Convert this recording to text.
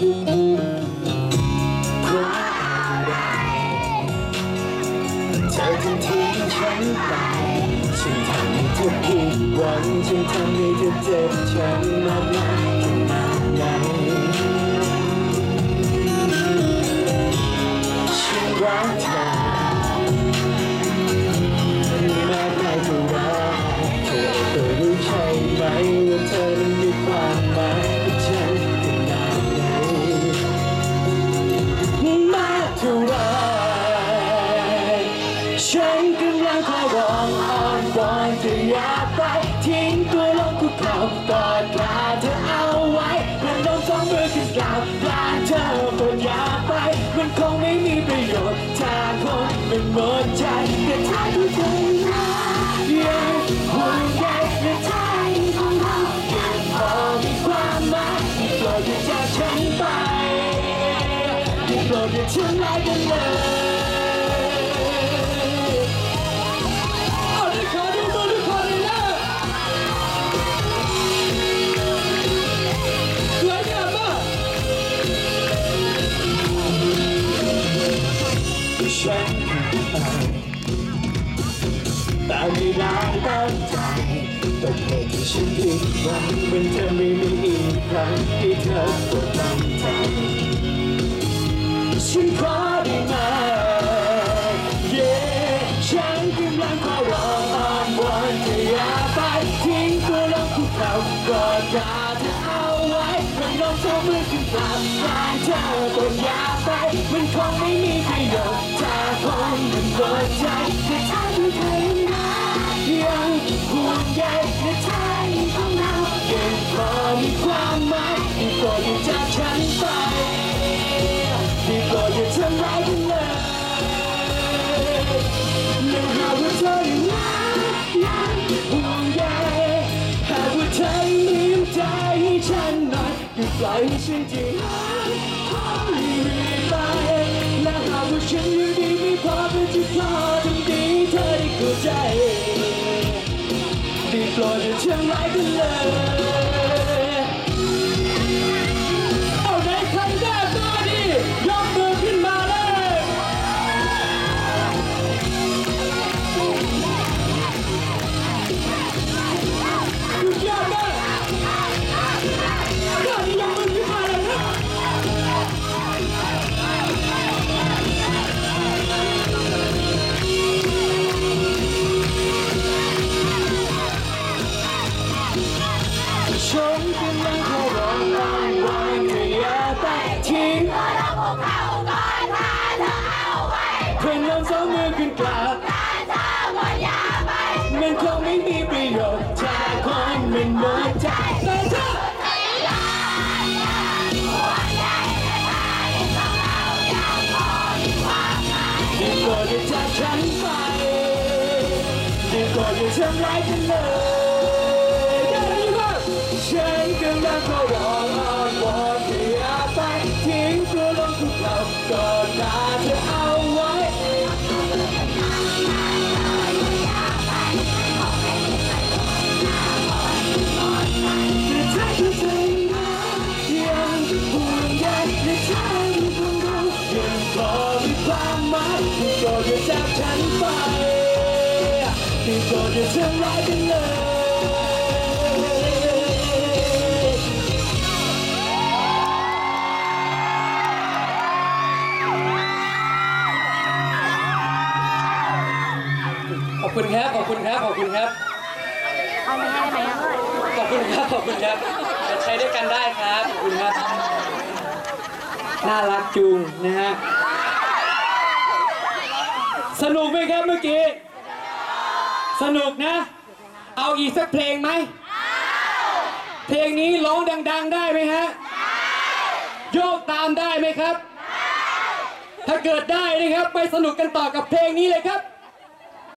เธอจะทิ้ฉันไป ฉันทำให้เธอผิดวัง ฉันทำให้เธอเจ็บฉันมากมายขนาดไหน คอยร้องอ้อนวอนจะอย่าไปทิ้งตัวลงคุกเข่ากอดลาเธอเอาไว้มันโดนสองมือขึ้นกล่าวลาเธอโปรดอย่าไป มันคงไม่มีประโยชน์ถ้าคนมันหมดใจแต่ถ้าทุกใจนะยังห่วงใยและใจของเรายังพอมีความหมายที่โปรดอย่าจากฉันไปโปรดอย่าทำร้ายกันเลย แต่ไม่ได้ตั้งใจแต่เหตุที่ฉันผิดหวังเป็นเธอไม่มีอีกครั้งที่เธอปวดตั้งใจฉันขอได้ไหม Yeah ฉันกำลังขอร้องอ้อนวอนเธออย่าไปทิ้งตัวลงภูเขากอด ไป มันคงไม่มีประโยชน์ถ้าคงมันเปิดใจแต่ถ้าดูเธอนะยังห่วงใยในใจของเรายังพอมีความหมายที่โปรดอยู่จากฉันไปที่โปรดอยู่ทำร้ายกันเลยยังหาว่าเธอยังรักยังห่วงใยหากว่าเธอยังมีน้ำใจให้ฉันหน่อยก็ปล่อยให้ฉันจีะรักเรื่อยไปและหากว่าฉันอยู่ดีไม่พอเพื่อจะขอทำดีเธอได้เข้าใจได้โปรดอย่าทำร้ายกันเลย คนมันหมดใจแต่ถ้าดีกว่าจะจากฉันไปดีกว่าจะทำร้ายกันเลยได้ไหมครับฉันกำลังขอรองอ้อนวอนเธออย่าไปทิ้งตัวลงทุกเรากอด ที่โปรดอย่าทำร้ายกันเลยขอบคุณครับ ขอบคุณครับ ขอบคุณครับ เอาไม่ให้ได้ไหมอะขอบคุณครับ ขอบคุณครับจะใช้ด้วยกันได้ครับ ขอบคุณครับ น่ารักจุงนะฮะ สนุกไหมครับเมื่อกี้ สนุกนะ เอาอีกสักเพลงไหม เพลงนี้ร้องดัง ๆ ได้ไหมฮะ โยกตามได้ไหมครับ ถ้าเกิดได้นะครับ ไปสนุกกันต่อกับเพลงนี้เลยครับ